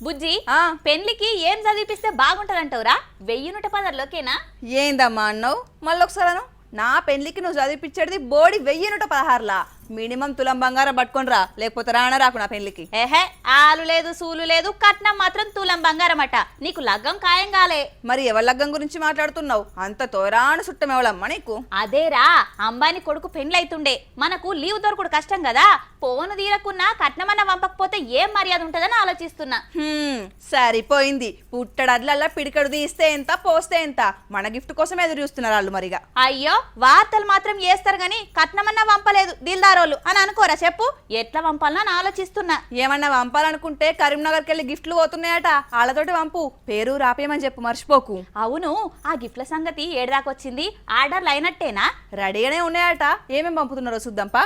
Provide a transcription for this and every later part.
బుజ్జి ఆ. పెళ్ళికి ఏం చదివిపిస్తే బాగుంటదంటావురా? వెయ్యి నూట పదర్లోకేనా ఏందమ్మా అన్నావు? మళ్ళీ ఒకసారి. నా పెళ్ళికి నువ్వు చదివిపించేది బోడి వెయ్యి నూట పదహారులా. మినిమం తులం బంగారం పట్టుకొని రా లేకపోతే రాన రాకు నా పెళ్ళికి ఏహే ఆలు లేదు సూలు లేదు కట్నం మాత్రం తులం బంగారం అట నీకు లగ్గం ఖాయం కాలే. మరి ఎవరి లగ్గం గురించి మాట్లాడుతున్నావు? అంత తోరాను సుట్టం ఎవలమ్మా నీకు? అదేరా అంబానీ కొడుకు పెండ్లైతుండే. మనకు లీవ్ దొరకడు కష్టం కదా పోను తీరకున్నా కట్నమన్న పంపకపోతే ఏం మర్యాద ఉంటుందని ఆలోచిస్తున్నా. సరిపోయింది. పుట్టడడ్లల్లా పిడికడు తీస్తే ఎంత పోస్తే ఎంత? మన గిఫ్ట్ కోసం ఎదురు చూస్తున్నారు వాళ్ళు మరిగా. అయ్యో వార్తలు మాత్రం చేస్తారు గాని కట్నమన్నా పంపలేదు దిల్దారోళ్ళు అని అనుకోరా చెప్పు. ఎట్లా పంపాలని ఆలోచిస్తున్నా. ఏమన్నా పంపాలనుకుంటే కరీంనగర్కి వెళ్ళి గిఫ్ట్లు పోతున్నాయట. వాళ్ళతోటి పంపు పేరు రాపేయమని చెప్పు మర్చిపోకు. అవును ఆ గిఫ్ట్ల సంగతి ఏడదాకొచ్చింది ఆర్డర్లు అయినట్టేనా? రెడీగానే ఉన్నాయట. ఏమేం పంపుతున్నారో చూద్దాంపా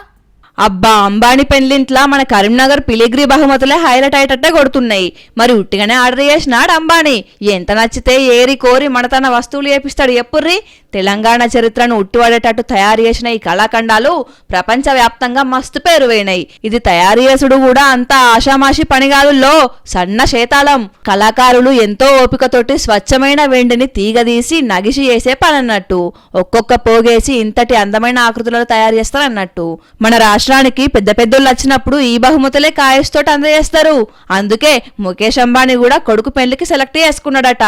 అబ్బా అంబానీ పెళ్ళింట్లా మన కరీంనగర్ పిలిగ్రి బహుమతులే హైలైట్ అయ్యేటట్టే కొడుతున్నాయి. మరి ఉట్టిగానే ఆర్డర్ చేసినాడు అంబానీ. ఎంత నచ్చితే ఏరి కోరి మన తన వస్తువులు చేపిస్తాడు ఎప్పుర్రి? తెలంగాణ చరిత్రను ఉట్టిపడేటట్టు తయారు చేసిన ఈ కళాఖండాలు ప్రపంచవ్యాప్తంగా మస్తు పేరు ఇది తయారు చేసుడు కూడా అంత ఆషామాషి పనిగాలుల్లో సన్న శేతాళం. కళాకారులు ఎంతో ఓపికతోటి స్వచ్ఛమైన వెండిని తీగదీసి నగిసి చేసే అన్నట్టు ఒక్కొక్క పోగేసి ఇంతటి అందమైన ఆకృతులను తయారు చేస్తారన్నట్టు. మన రాష్ట్రానికి పెద్ద పెద్దోళ్ళు వచ్చినప్పుడు ఈ బహుమతులే కాయస్తోటి అందజేస్తారు. అందుకే ముఖేష్ అంబానీ కూడా కొడుకు పెళ్ళికి సెలెక్ట్ చేసుకున్నాడట.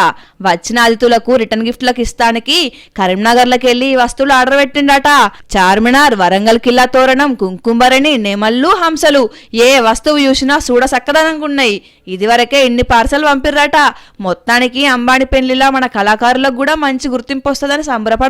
వచ్చిన అతిథులకు రిటర్న్ గిఫ్ట్లకు ఇస్తానికి కరీంనగర్లకు వెళ్ళి ఈ వస్తువులు ఆర్డర్ పెట్టిండట. చార్మినార్ వరంగల్ కిల్లా తోరణం కుంకుమరణి నెమళ్ళు హంసలు ఏ వస్తువు చూసినా చూడ సక్కదనంగా ఉన్నాయి. ఇదివరకే ఇన్ని పార్సల్ పంపిర్రట. మొత్తానికి అంబానీ పెళ్ళిలా మన కళాకారులకు కూడా మంచి గుర్తింపు వస్తుందని సంబరపడ